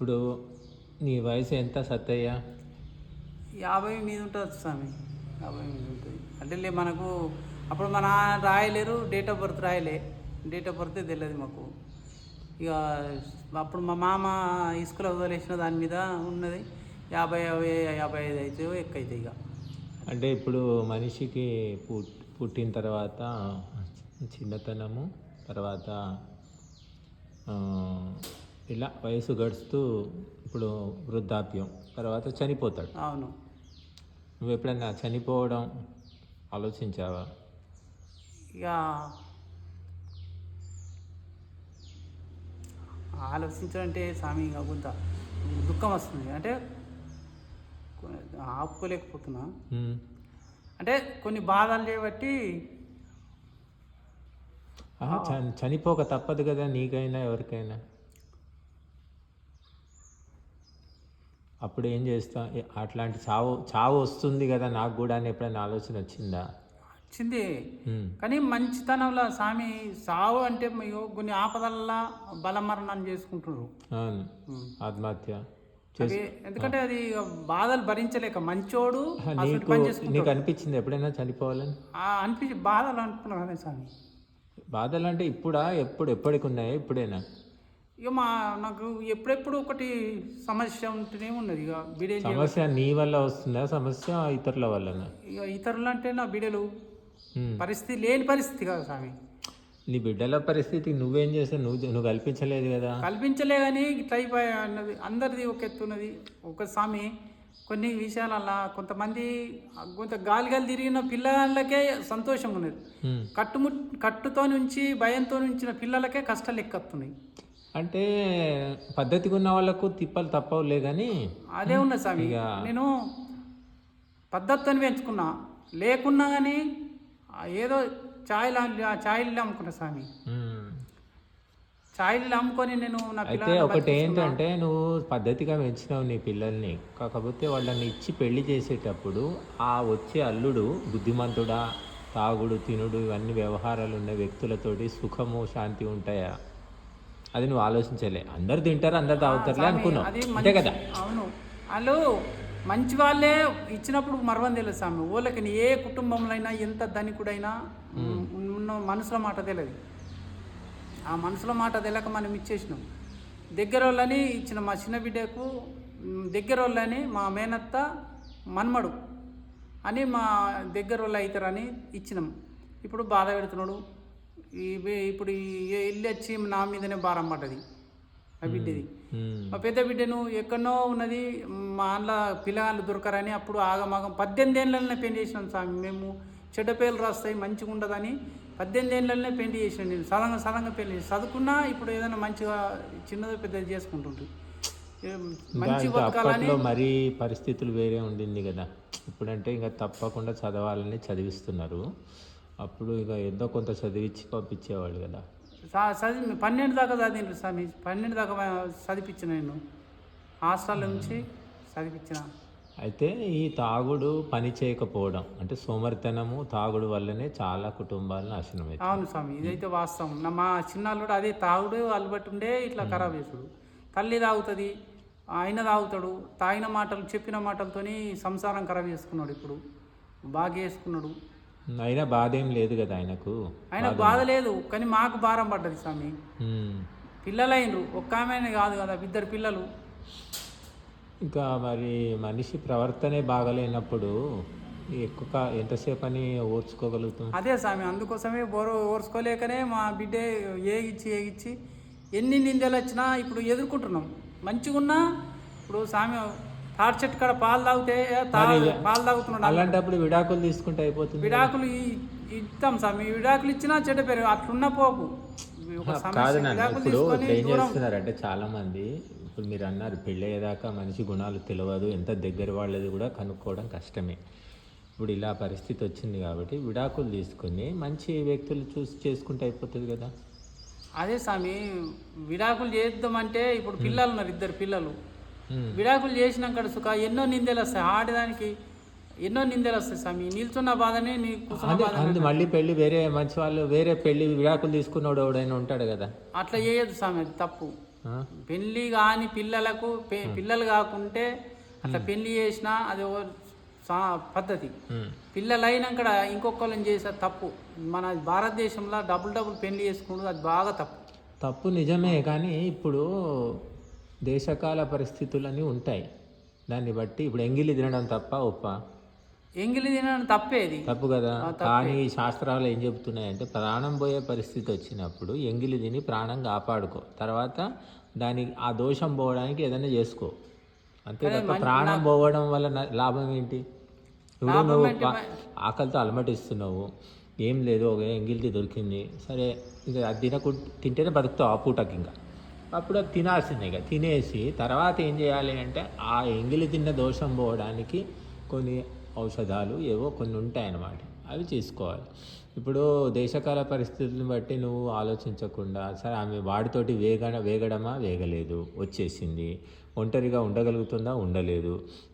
ఇప్పుడు నీ వయసు ఎంత సత్తయ్య? యాభై మీద ఉంటుంది స్వామి. యాభై మీద ఉంటుంది. అంటే లే మనకు అప్పుడు మన రాయలేరు డేట్ ఆఫ్ బర్త్ రాయలే. డేట్ ఆఫ్ బర్త్ తెలియదు మాకు. ఇక అప్పుడు మా మామ ఇసుకలో వదిలేసిన దాని మీద ఉన్నది. యాభై యాభై యాభై ఐదు అయితే ఎక్కువైతే ఇక అంటే ఇప్పుడు మనిషికి పుట్ పుట్టిన తర్వాత చిన్నతనము తర్వాత ఇలా వయసు గడుస్తూ ఇప్పుడు వృద్ధాప్యం తర్వాత చనిపోతాడు. అవును. నువ్వు ఎప్పుడైనా చనిపోవడం ఆలోచించావా? ఇక ఆలోచించాలంటే స్వామి ఇక కొంత దుఃఖం వస్తుంది. అంటే ఆపుకోలేకపోతున్నా. అంటే కొన్ని బాధలు చేయబట్టి చనిపోక తప్పదు కదా నీకైనా ఎవరికైనా. అప్పుడు ఏం చేస్తా అట్లాంటి చావు చావు వస్తుంది కదా నాకు కూడా అని ఎప్పుడైనా ఆలోచన వచ్చిందా? వచ్చింది. కానీ మంచితనంలో స్వామి సావు అంటే కొన్ని ఆపదల్లా బలమరణం చేసుకుంటున్నారు. అవును. ఆత్మహత్య. ఎందుకంటే అది బాధలు భరించలేక మంచోడు నీకు అనిపించింది ఎప్పుడైనా చనిపోవాలని? అనిపించి బాధలు అనుకున్నాను కదా స్వామి. బాధలు అంటే ఇప్పుడా? ఎప్పుడు ఎప్పటికి ఉన్నాయా? ఇప్పుడేనా? ఇక మా నాకు ఎప్పుడెప్పుడు ఒకటి సమస్య ఉంటూనే ఉన్నది ఇక బిడేలు సమస్య నీ వల్ల వస్తుందా? సమస్య ఇతరుల వల్లనా? ఇక ఇతరులు అంటే నా బిడలు ఉమ్. పరిస్థితి లేని పరిస్థితి కదా స్వామి. నీ బిడ్డల పరిస్థితి నువ్వేం చేస్తావు నువ్వు నువ్వు కల్పించలేదు కదా? కల్పించలే కానీ ఇట్లా అయిపోయా అన్నది. అందరిది ఒక ఎత్తున్నది ఒక స్వామి కొన్ని విషయాలల్లా కొంతమంది కొంత గాలి గాలి తిరిగిన పిల్లలకే సంతోషం ఉన్నది. కట్టుము కట్టుతో నుంచి భయంతో ఉంచిన పిల్లలకే కష్టాలు ఎక్కత్తున్నాయి అంటే పద్ధతిగా ఉన్న వాళ్ళకు తిప్పలు తప్పవులే కానీ అదే ఉన్నది స్వామి. నేను పద్ధతిని పెంచుకున్నా లేకున్నా కానీ ఏదో ఛాయలు ఛాయలు అమ్ముకున్నా స్వామి. ఛాయలు అమ్ముకొని నేను అయితే ఒకటి ఏంటంటే నువ్వు పద్ధతిగా పెంచినావు నీ పిల్లల్ని. కాకపోతే వాళ్ళని ఇచ్చి పెళ్ళి చేసేటప్పుడు ఆ వచ్చే అల్లుడు బుద్ధిమంతుడా తాగుడు తినుడు ఇవన్నీ వ్యవహారాలు ఉన్న వ్యక్తులతోటి సుఖము శాంతి ఉంటాయా? అది నువ్వు ఆలోచించలే. అందరు తింటారు అందరు తాగుతారులే అనుకున్నావు. అది అంతే కదా? అవును. వాళ్ళు మంచి వాళ్ళే ఇచ్చినప్పుడు మరవం తెలియదు స్వామి. వాళ్ళకి నీ ఏ కుటుంబంలో అయినా ఎంత ధనికుడైనా ఉన్న మనసులో మాట తెలియదు. ఆ మనసులో మాట తెలియక మనం ఇచ్చేసినాం. దగ్గర వాళ్ళని ఇచ్చిన మా చిన్న బిడ్డకు దగ్గర వాళ్ళని మా మేనత్త మన్మడు అని మా దగ్గర వాళ్ళు అవుతారని ఇచ్చినాం. ఇప్పుడు బాధ పెడుతున్నాడు. ఈ వే- ఇప్పుడు ఇల్లు వచ్చి నా మీదనే భారం పడ్డది. ఆ బిడ్డది. మా పెద్ద బిడ్డను ఎక్కడనో ఉన్నది మా అన్న పిల్లగాళ్ళు దొరకరని అప్పుడు ఆగమాగం పద్దెనిమిది ఏళ్ళనే పెళ్ళి చేసినాం స్వామి. మేము చెడ్డ పేర్లు రాస్తాయి మంచిగా ఉండదని పద్దెనిమిది ఏళ్ళనే పెళ్ళి చేసినాం నేను. సదంగా సదంగా పెళ్ళి చేసి చదువుకున్నా ఇప్పుడు ఏదైనా మంచిగా చిన్నది పెద్దది ఇంకా మంచి బతకాలని మరీ పరిస్థితులు వేరే ఉండింది కదా. ఇప్పుడంటే ఇంకా తప్పకుండా చదవాలని చదివిస్తున్నారు. అప్పుడు ఇక ఏదో కొంత చదివించి పంపించేవాళ్ళు కదా. చదివి పన్నెండు దాకా చదివిండ్రు స్వామి. పన్నెండు దాకా చదివించిన నేను. హాస్టల్ నుంచి చదివించిన అయితే ఈ తాగుడు పని చేయకపోవడం అంటే సోమరితనము తాగుడు వల్లనే చాలా కుటుంబాలు నాశనం అవుతాయి అవును స్వామి ఇదైతే వాస్తవం. నా మా చిన్నాళ్ళుడు అదే తాగుడు అలబట్టి ఉండే ఇట్లా ఖరాబ్ చేసుడు తల్లి తాగుతుంది ఆయన తాగుతాడు తాగిన మాటలు చెప్పిన మాటలతోని సంసారం ఖరాబ్ చేసుకున్నాడు ఇప్పుడు. బాగా చేసుకున్నాడు. అయినా బాధ ఏం లేదు కదా ఆయనకు? ఆయన బాధ లేదు. కానీ మాకు భారం పడ్డది స్వామి. పిల్లలైనరు ఒక్క ఆమెనే కాదు కదా ఇద్దరు పిల్లలు. ఇంకా మరి మనిషి ప్రవర్తనే బాగలేనప్పుడు ఎక్కువ ఎంతసేపు అని ఓర్చుకోగలుగుతాం? అదే స్వామి అందుకోసమే బోరు ఓర్చుకోలేకనే మా బిడ్డ ఏగిచ్చి ఏగిచ్చి ఎన్ని నిందలు వచ్చినా ఇప్పుడు ఎదుర్కొంటున్నాం. మంచిగున్నా ఇప్పుడు స్వామి చెట్టు కాడ పాలు తాగితే పాలు తాగుతున్నాడు అలాంటప్పుడు విడాకులు తీసుకుంటే అయిపోతుంది. విడాకులు ఇస్తాం స్వామి విడాకులు ఇచ్చినా చెడ్డ పేరు అట్లున్న పోకు. కాదు ఇప్పుడు ఇప్పుడు ఏం చేస్తున్నారంటే చాలా మంది ఇప్పుడు మీరు అన్నారు పెళ్ళయ్యేదాకా మనిషి గుణాలు తెలియదు ఎంత దగ్గర వాళ్ళది కూడా కనుక్కోవడం కష్టమే. ఇప్పుడు ఇలా పరిస్థితి వచ్చింది కాబట్టి విడాకులు తీసుకొని మంచి వ్యక్తులు చూసి చేసుకుంటే అయిపోతుంది కదా. అదే స్వామి విడాకులు చేద్దామంటే ఇప్పుడు పిల్లలు ఉన్నారు ఇద్దరు పిల్లలు. విడాకులు చేసినాక సుఖ ఎన్నో నిందలు వస్తాయి. ఆడదానికి ఎన్నో నిందలు వస్తాయి స్వామి. నిల్చున్న బాధనే నీ కూర్చున్న అదే బాధ అందు మళ్ళీ పెళ్ళి వేరే మంచి వాళ్ళు వేరే పెళ్ళి విడాకులు తీసుకున్నాడు ఎవడైనా ఉంటాడు కదా? అట్లా చేయొద్దు స్వామి అది తప్పు? పెళ్ళి కాని పిల్లలకు పె- పిల్లలు కాకుంటే అట్లా పెళ్ళి చేసినా అది పద్ధతి. ఉమ్. పిల్లలు అయినాక ఇంకొకళ్ళని చేసే తప్పు. మన భారతదేశంలో డబుల్ డబుల్ పెళ్ళి చేసుకుంటుంది అది బాగా తప్పు. తప్పు నిజమే కానీ ఇప్పుడు దేశకాల పరిస్థితులన్నీ ఉంటాయి. దాన్ని బట్టి ఇప్పుడు ఎంగిలి తినడం తప్ప ఉప్ప? ఎంగిలి తినడం తప్పేది తప్పు కదా? కానీ ఈ శాస్త్రాలు ఏం చెబుతున్నాయంటే ప్రాణం పోయే పరిస్థితి వచ్చినప్పుడు ఎంగిలి తిని ప్రాణం కాపాడుకో. తర్వాత దాని ఆ దోషం పోవడానికి ఏదైనా చేసుకో. అంతే తప్ప ప్రాణం పోవడం వల్ల లాభం ఏంటి? ఇప్పుడు నువ్వు పా- ఆకలితో అలమటిస్తున్నావు. ఏం లేదు ఒక ఎంగిలిది దొరికింది. సరే ఇక అది తినకు తింటేనే బతుకుతావు ఆ పూటకి ఇంకా. అప్పుడు అది తినాల్సిందే ఇక. తినేసి తర్వాత ఏం చేయాలి అంటే ఆ ఎంగిలి తిన్న దోషం పోవడానికి కొన్ని ఔషధాలు ఏవో కొన్ని ఉంటాయన్నమాట. అవి చేసుకోవాలి. ఇప్పుడు దేశకాల పరిస్థితులను బట్టి నువ్వు ఆలోచించకుండా సరే ఆమె వాడితోటి వేగ వేగడమా వేగలేదు వచ్చేసింది. ఒంటరిగా ఉండగలుగుతుందా? ఉండలేదు.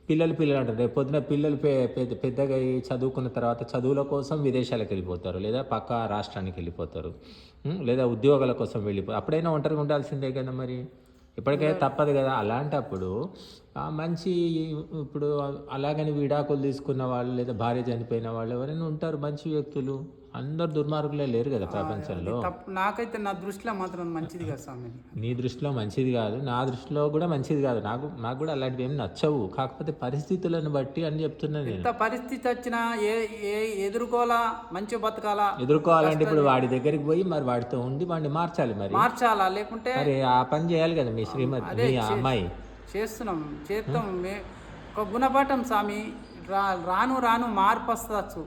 పిల్లలు పిల్లలు అంటారు రేపు పొద్దున పిల్లలు పె పెద్ద పెద్దగా చదువుకున్న తర్వాత చదువుల కోసం విదేశాలకు వెళ్ళిపోతారు లేదా పక్క రాష్ట్రానికి వెళ్ళిపోతారు? లేదా ఉద్యోగాల కోసం వెళ్ళిపో అప్పుడైనా ఒంటరిగా ఉండాల్సిందే కదా మరి. ఇప్పటికైనా తప్పదు కదా. అలాంటప్పుడు మంచి ఇప్పుడు అలాగని విడాకులు తీసుకున్న వాళ్ళు లేదా భార్య చనిపోయిన వాళ్ళు ఎవరైనా ఉంటారు మంచి వ్యక్తులు? అందరు దుర్మార్గులే లేరు కదా ప్రపంచంలో. నాకైతే నా దృష్టిలో మాత్రం మంచిది కదా స్వామి. నీ దృష్టిలో మంచిది కాదు నా దృష్టిలో కూడా మంచిది కాదు. నాకు నాకు కూడా అలాంటివి ఏమి నచ్చవు. కాకపోతే పరిస్థితులను బట్టి అని చెప్తున్నా నేను. ఎంత పరిస్థితి వచ్చినా ఏ ఏ ఎదుర్కోవాలా మంచి బతకాలా? ఎదుర్కోవాలంటే ఇప్పుడు వాడి దగ్గరికి పోయి మరి వాడితో ఉండి వాడిని మార్చాలి మరి. మార్చాలా? లేకుంటే మరి ఆ పని చేయాలి కదా మీ శ్రీమతి మీ అమ్మాయి. చేస్తున్నాం చేస్తాం ఒక గుణపాఠం స్వామి. రాను రాను మార్పు వస్తచ్చు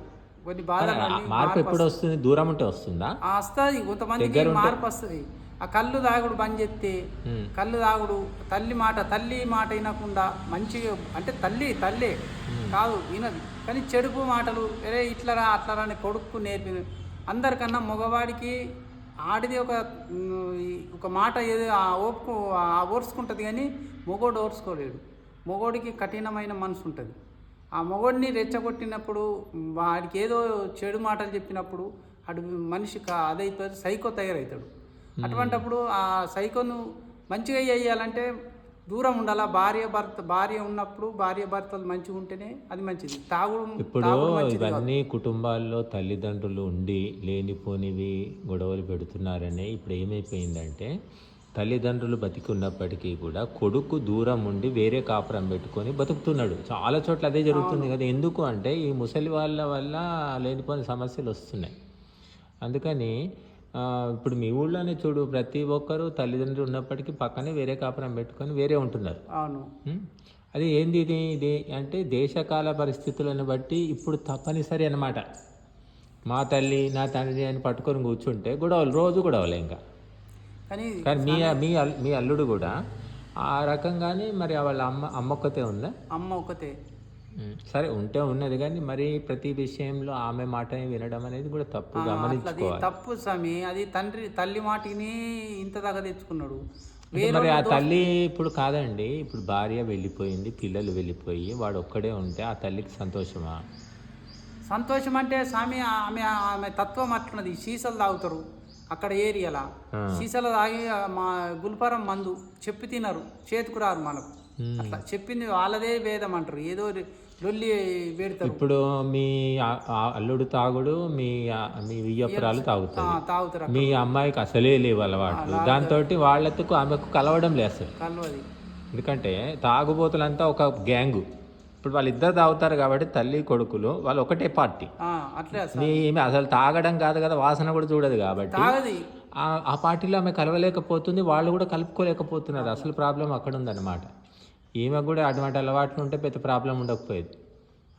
కొన్ని బాధలు మార్పు ఎప్పుడు వస్తుంది. దూరం ఉంటే వస్తుందా? వస్తుంది. కొంతమందికి మార్పు వస్తుంది. ఆ కళ్ళు తాగుడు బంద్ చేస్తే. కళ్ళు తాగుడు తల్లి మాట తల్లి మాట వినకుండా మంచిగా అంటే తల్లి తల్లే కాదు వినదు. కానీ చెడుపు మాటలు అరే ఇట్లరా అట్లరా అని కొడుకు నేర్పి అందరికన్నా మగవాడికి ఆడిది ఒక ఒక మాట ఏదో ఆ ఓర్చుకుంటుంది కానీ మొగోడు ఓర్చుకోలేడు. మొగోడికి కఠినమైన మనసు ఉంటుంది. ఆ మొగోడిని రెచ్చగొట్టినప్పుడు వాడికి ఏదో చెడు మాటలు చెప్పినప్పుడు అడు మనిషి అదైపోయి సైకో తయారవుతాడు అటువంటప్పుడు ఆ సైకోను మంచిగా చేయాలంటే దూరం ఉండాలా? భార్య భర్త భార్య ఉన్నప్పుడు భార్య భర్తలు మంచిగా ఉంటేనే అది మంచిది. తాగుడు ఇప్పుడు. ఇవన్నీ కుటుంబాల్లో తల్లిదండ్రులు ఉండి లేనిపోనివి గొడవలు పెడుతున్నారని ఇప్పుడు ఏమైపోయిందంటే తల్లిదండ్రులు బతికి ఉన్నప్పటికీ కూడా కొడుకు దూరం ఉండి వేరే కాపురం పెట్టుకొని బతుకుతున్నాడు. చాలా చోట్ల అదే జరుగుతుంది కదా. ఎందుకు అంటే ఈ ముసలి వాళ్ళ వల్ల లేనిపోని సమస్యలు వస్తున్నాయి. అందుకని ఇప్పుడు మీ ఊళ్ళోనే చూడు ప్రతి ఒక్కరూ తల్లిదండ్రులు ఉన్నప్పటికీ పక్కనే వేరే కాపురం పెట్టుకొని వేరే ఉంటున్నారు. అవును? అది ఏంది ఇది? ఇది అంటే దేశకాల పరిస్థితులను బట్టి ఇప్పుడు తప్పనిసరి అన్నమాట. మా తల్లి నా తండ్రి అని పట్టుకొని కూర్చుంటే గొడవలు రోజు గొడవలే ఇంకా. కానీ కానీ మీ మీ మీ అల్లుడు కూడా ఆ రకంగానే మరి వాళ్ళ అమ్మ అమ్మ ఒక్కతే ఉందా? అమ్మ ఒకతే ఉం. సరే ఉంటే ఉన్నది కానీ మరి ప్రతి విషయంలో ఆమె మాట వినడం అనేది కూడా తప్పు గమనించుకోవాలి. తప్పు స్వామి. అది తండ్రి తల్లి మాటిని ఇంత దాకా తెచ్చుకున్నాడు. మరి ఆ తల్లి ఇప్పుడు కాదండి ఇప్పుడు భార్య వెళ్ళిపోయింది పిల్లలు వెళ్ళిపోయి వాడు ఒక్కడే ఉంటే ఆ తల్లికి సంతోషమా? సంతోషం అంటే స్వామి ఆమె ఆమె తత్వం అట్లున్నది. సీసలు తాగుతారు. అక్కడ ఏరియాలా. సీసలు తాగి మా గుల్పరం మందు చెప్పి తినరు చేతికి రారు మనకు. అట్లా చెప్పింది వాళ్ళదే వేదం అంటారు ఏదో లొల్లి పెడతారు ఇప్పుడు మీ అల్లుడు తాగుడు మీ మీ వియ్యపురాలు ఆ, తాగుతుంది తాగుతారు మీ అమ్మాయికి అసలే లేవు అలవాట్లు దాంతో వాళ్ళతో ఆమెకు కలవడం లేదు అసలు. కలవది. ఎందుకంటే తాగుబోతులంతా ఒక గ్యాంగు. ఇప్పుడు వాళ్ళిద్దరు తాగుతారు కాబట్టి తల్లి కొడుకులు వాళ్ళు ఒకటే పార్టీ. అట్లే అసలు తాగడం కాదు కదా వాసన కూడా చూడదు కాబట్టి. ఆ- పార్టీలో ఆమె కలవలేకపోతుంది వాళ్ళు కూడా కలుపుకోలేకపోతున్నారు. అసలు ప్రాబ్లం అక్కడ ఉందన్నమాట. ఈమె కూడా అటువంటి అలవాట్లు ఉంటే పెద్ద ప్రాబ్లం ఉండకపోయేది.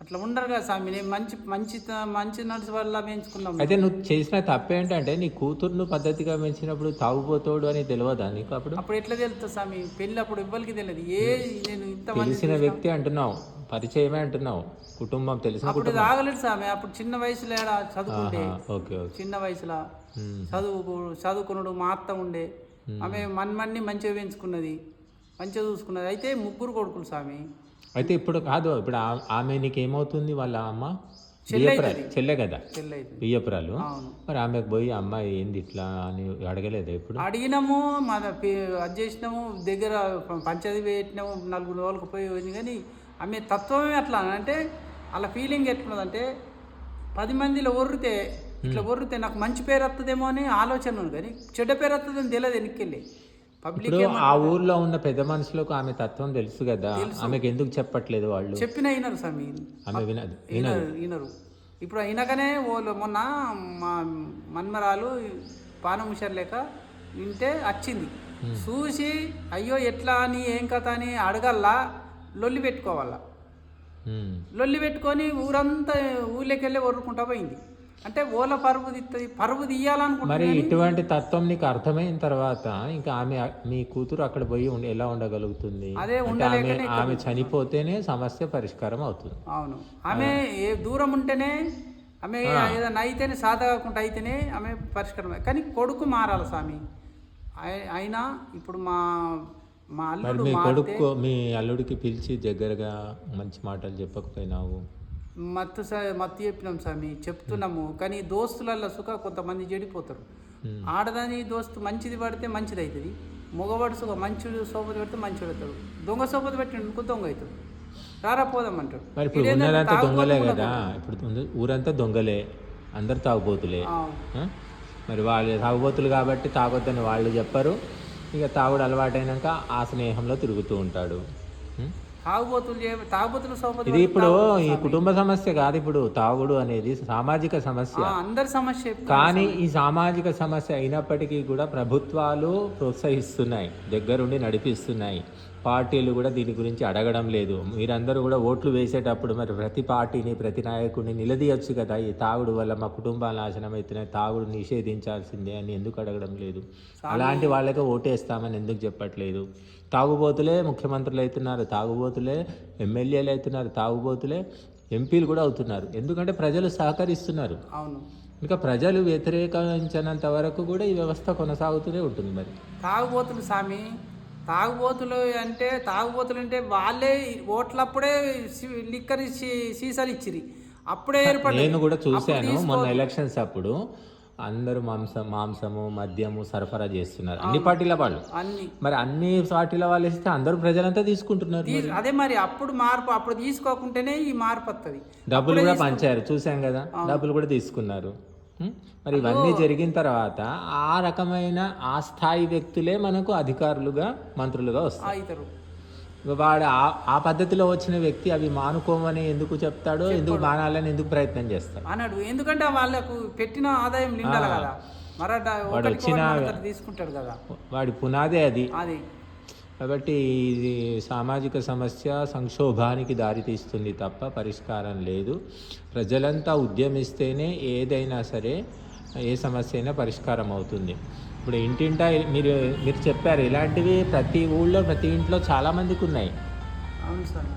అట్లా ఉండరు కదా స్వామి నేను మంచి మంచి మంచి నడుచు వల్ల పెంచుకున్నాం అయితే నువ్వు చేసిన తప్పేంటంటే నీ కూతుర్ను పద్ధతిగా పెంచినప్పుడు తాగుపోతాడు అని తెలియదా నీకు అప్పుడు? అప్పుడు ఎట్లా తెలుస్తుంది స్వామి పెళ్ళి అప్పుడు ఎవ్వరికి తెలియదు? ఏ నేను ఇంత తెలిసిన వ్యక్తి అంటున్నావు. పరిచయమే అంటున్నావు. కుటుంబం తెలిసిన అప్పుడు కుటుంబం. తాగలేదు స్వామి. అప్పుడు చిన్న వయసులో ఏడ చదువుకుంటే? ఆహా, ఓకే ఓకే. చిన్న వయసులో? ఉమ్, చదువు చదువుకున్నాడు మా అత్త ఉండే ఆమె మన్మన్ని మంచిగా పెంచుకున్నది మంచిగా చూసుకున్నది. అయితే ముగ్గురు కొడుకులు స్వామి. అయితే ఇప్పుడు కాదు ఇప్పుడు ఆ- ఆమె నీకు ఏమవుతుంది వాళ్ళ అమ్మ? చెల్లి బియ్యపురాలు. చెల్లె కదా? చెల్లి అవుతుంది. బియ్యపురాలు. అవును. మరి ఆమెకు పోయి అమ్మాయి ఏంది ఇట్లా అని అడగలేదు ఎప్పుడు అడిగినాము మన పే- అది చేసినాము దగ్గర ప- పంచాయతీ పెట్టినాము నలుగురు రోజులకు పోయి పోయింది కానీ ఆమె తత్వమే అట్లా అంటే వాళ్ళ ఫీలింగ్ ఎట్లున్నదంటే పది మందిలో ఒర్రితే ఇట్లా ఒర్రితే నాకు మంచి పేరు వస్తుందేమో అని ఆలోచన ఉంది కానీ చెడ్డ పేరు వస్తుందని తెలియదు వెనక్కి పబ్లిక్ ఆ ఊర్లో ఉన్న పెద్ద మనుషులకు ఆమె తత్వం తెలుసు కదా. ఆమెకు ఎందుకు చెప్పట్లేదు వాళ్ళు? చెప్పిన అయినారు స్వామి. ఆమె వినదు ఈనరు ఈనరు ఇప్పుడు అయినాకనే వాళ్ళు మొన్న మా మన్మరాలు పానముషర్ లేక వింటే వచ్చింది చూసి అయ్యో ఎట్లా అని ఏం కథ అని అడగల్లా? లొల్లి పెట్టుకోవాలా. లొల్లి పెట్టుకొని ఊరంతా ఊళ్ళోకి వెళ్ళి వరుకుంటా పోయింది. అంటే ఓల పరుపు తీస్తుంది పరుపు తీయాలనుకుంటున్నా మరి ఇటువంటి తత్వం నీకు అర్థమైన తర్వాత ఇంకా ఆమె మీ కూతురు అక్కడ పోయి ఎలా ఉండగలుగుతుంది? అదే అంటే ఆమె ఆమె చనిపోతేనే సమస్య పరిష్కారం అవుతుంది. అవును. ఆమె ఏ దూరం ఉంటేనే ఆమె ఏదైనా అయితేనే సాధకుండా అయితేనే ఆమె పరిష్కారం. కానీ కొడుకు మారాలి స్వామి. అయినా ఇప్పుడు మా మరి మీ కొడుకు మీ అల్లుడికి పిలిచి దగ్గరగా మంచి మాటలు చెప్పకపోయినావు? మత్తు స- మత్తు చెప్పినాం స్వామి చెప్తున్నాము. కానీ దోస్తులలో సుఖ కొంతమంది చెడిపోతారు. ఆడదాని దోస్తు మంచిది పడితే మంచిది అవుతుంది మగవాడు సుఖ మంచిడు సోపతి పెడితే మంచిడు అవుతాడు. దొంగ సోపతి పెట్టినందుకు దొంగ అవుతాడు. రారా పోదామంటాడు మరి ఇప్పుడు ఉన్నదంతా దొంగలే కదా. ఇప్పుడు ఊరంతా దొంగలే. అందరు తాగుబోతులే? మరి వాళ్ళు తాగుబోతులు కాబట్టి తాగొద్దని వాళ్ళు చెప్పరు. ఇక తాగుడు అలవాటైనాక ఆ స్నేహంలో తిరుగుతూ ఉంటాడు. తాగుబోతులు తాగుబోతులు ఇది ఇప్పుడు ఈ కుటుంబ సమస్య కాదు ఇప్పుడు తాగుడు అనేది సామాజిక సమస్య. అందరి సమస్య. కానీ ఈ సామాజిక సమస్య అయినప్పటికీ కూడా ప్రభుత్వాలు ప్రోత్సహిస్తున్నాయి దగ్గరుండి నడిపిస్తున్నాయి. పార్టీలు కూడా దీని గురించి అడగడం లేదు. మీరందరూ కూడా ఓట్లు వేసేటప్పుడు మరి ప్రతి పార్టీని ప్రతి నాయకుడిని నిలదీయొచ్చు కదా. ఈ తాగుడు వల్ల మా కుటుంబాలు నాశనం అవుతున్నాయి తాగుడు నిషేధించాల్సిందే అని ఎందుకు అడగడం లేదు? అలాంటి వాళ్ళకే ఓటేస్తామని ఎందుకు చెప్పట్లేదు? తాగుబోతులే ముఖ్యమంత్రులు అవుతున్నారు తాగుబోతులే ఎమ్మెల్యేలు అవుతున్నారు తాగుబోతులే ఎంపీలు కూడా అవుతున్నారు. ఎందుకంటే ప్రజలు సహకరిస్తున్నారు. అవును. ఇంకా ప్రజలు వ్యతిరేకించినంత వరకు కూడా ఈ వ్యవస్థ కొనసాగుతూనే ఉంటుంది మరి. తాగుబోతులు స్వామి తాగుబోతులు అంటే తాగుబోతులు అంటే వాళ్ళే ఓట్లప్పుడే లిక్కర్ సీసాలు ఇచ్చిరి. అప్పుడే ఏర్పడ్డది నేను కూడా చూశాను మొన్న ఎలక్షన్స్ అప్పుడు. అందరూ మాంసం మాంసము మద్యము సరఫరా చేస్తున్నారు. అన్ని పార్టీల వాళ్ళు. అన్ని. మరి అన్ని పార్టీల వాళ్ళు ఇస్తే అందరూ ప్రజలంతా తీసుకుంటున్నారు అదే మరి అప్పుడు మార్పు అప్పుడు తీసుకోకుంటేనే ఈ మార్పు వస్తుంది డబ్బులు కూడా పంచారు చూసాం కదా. డబ్బులు కూడా తీసుకున్నారు? మరి ఇవన్నీ జరిగిన తర్వాత ఆ రకమైన ఆ స్థాయి వ్యక్తులే మనకు అధికారులుగా మంత్రులుగా వస్తారు. వాడు ఆ- ఆ పద్ధతిలో వచ్చిన వ్యక్తి అవి మానుకోమని ఎందుకు చెప్తాడో ఎందుకు మానాలని ఎందుకు ప్రయత్నం చేస్తాడు? అన్నాడు ఎందుకంటే వాళ్ళకు పెట్టిన ఆదాయం నిండాలి కదా. మర వచ్చిన- తీసుకుంటాడు కదా. వాడి పునాదే అది. అది. కాబట్టి ఇది సామాజిక సమస్య సంక్షోభానికి దారితీస్తుంది తప్ప పరిష్కారం లేదు. ప్రజలంతా ఉద్యమిస్తేనే ఏదైనా సరే ఏ సమస్య అయినా పరిష్కారం అవుతుంది. ఇప్పుడు ఇంటింటా మీరు మీరు చెప్పారు ఇలాంటివి ప్రతి ఊళ్ళో ప్రతి ఇంట్లో చాలామందికి ఉన్నాయి. అవును సార్.